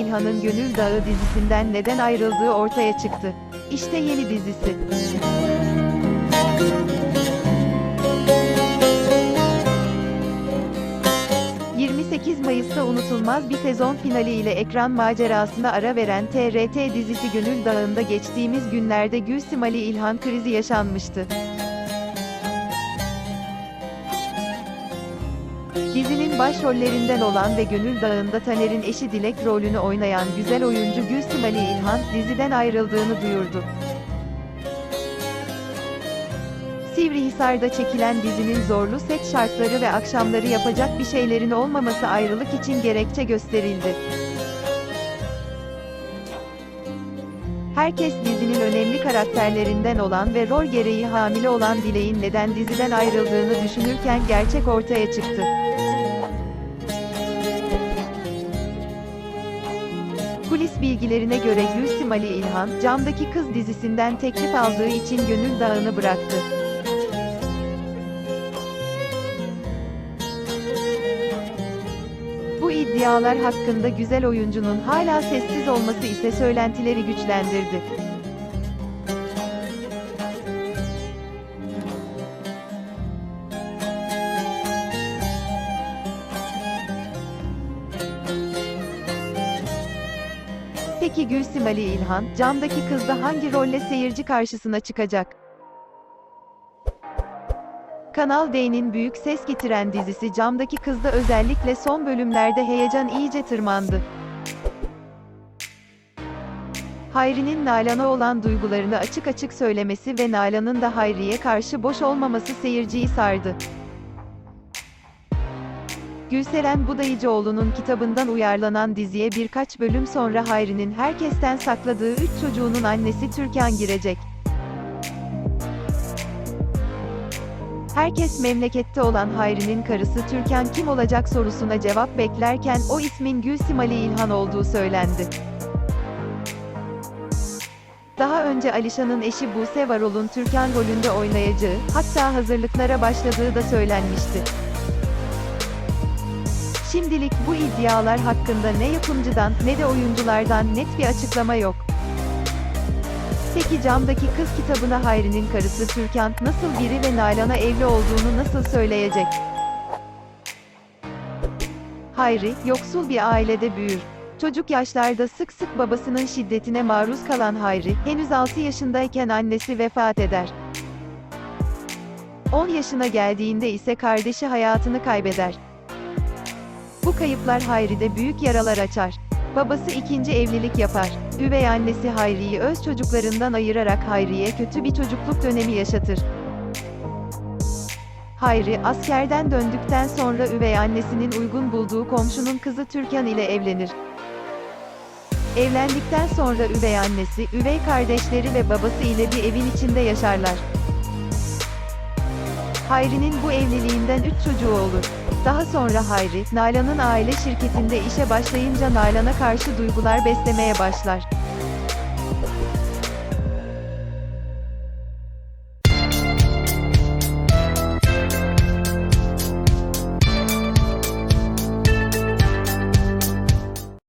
İlhan'ın Gönül Dağı dizisinden neden ayrıldığı ortaya çıktı. İşte yeni dizisi. ...28 Mayıs'ta unutulmaz bir sezon finali ile ekran macerasına ara veren TRT dizisi Gönül Dağı'nda geçtiğimiz günlerde Gülsim Ali İlhan krizi yaşanmıştı. Dizinin başrollerinden olan ve Gönül Dağı'nda Taner'in eşi Dilek rolünü oynayan güzel oyuncu Gülsüm Ali İlhan, diziden ayrıldığını duyurdu. Sivrihisar'da çekilen dizinin zorlu set şartları ve akşamları yapacak bir şeylerin olmaması ayrılık için gerekçe gösterildi. Herkes dizinin önemli karakterlerinden olan ve rol gereği hamile olan Dilek'in neden diziden ayrıldığını düşünürken gerçek ortaya çıktı. Kulis bilgilerine göre Gülsüm Ali İlhan, Camdaki Kız dizisinden teklif aldığı için Gönül Dağı'nı bıraktı. İddialar hakkında güzel oyuncunun hala sessiz olması ise söylentileri güçlendirdi. Peki Gülsüm Ali İlhan, Camdaki Kız'da hangi rolle seyirci karşısına çıkacak? Kanal D'nin büyük ses getiren dizisi Camdaki Kız'da özellikle son bölümlerde heyecan iyice tırmandı. Hayri'nin Nalan'a olan duygularını açık açık söylemesi ve Nalan'ın da Hayri'ye karşı boş olmaması seyirciyi sardı. Gülseren Budayıcıoğlu'nun kitabından uyarlanan diziye birkaç bölüm sonra Hayri'nin herkesten sakladığı üç çocuğunun annesi Türkan girecek. Herkes memlekette olan Hayri'nin karısı Türkan kim olacak sorusuna cevap beklerken o ismin Gülsim Ali İlhan olduğu söylendi. Daha önce Alişan'ın eşi Buse Varol'un Türkan rolünde oynayacağı, hatta hazırlıklara başladığı da söylenmişti. Şimdilik bu iddialar hakkında ne yapımcıdan ne de oyunculardan net bir açıklama yok. Peki camdaki kız kitabına Hayri'nin karısı Türkan nasıl biri ve Nalan'a evli olduğunu nasıl söyleyecek? Hayri, yoksul bir ailede büyür. Çocuk yaşlarda sık sık babasının şiddetine maruz kalan Hayri, henüz 6 yaşındayken annesi vefat eder. 10 yaşına geldiğinde ise kardeşi hayatını kaybeder. Bu kayıplar Hayri'de büyük yaralar açar. Babası ikinci evlilik yapar. Üvey annesi Hayri'yi öz çocuklarından ayırarak Hayri'ye kötü bir çocukluk dönemi yaşatır. Hayri, askerden döndükten sonra üvey annesinin uygun bulduğu komşunun kızı Türkan ile evlenir. Evlendikten sonra üvey annesi, üvey kardeşleri ve babası ile bir evin içinde yaşarlar. Hayri'nin bu evliliğinden üç çocuğu olur. Daha sonra Hayri, Nalan'ın aile şirketinde işe başlayınca Nalan'a karşı duygular beslemeye başlar.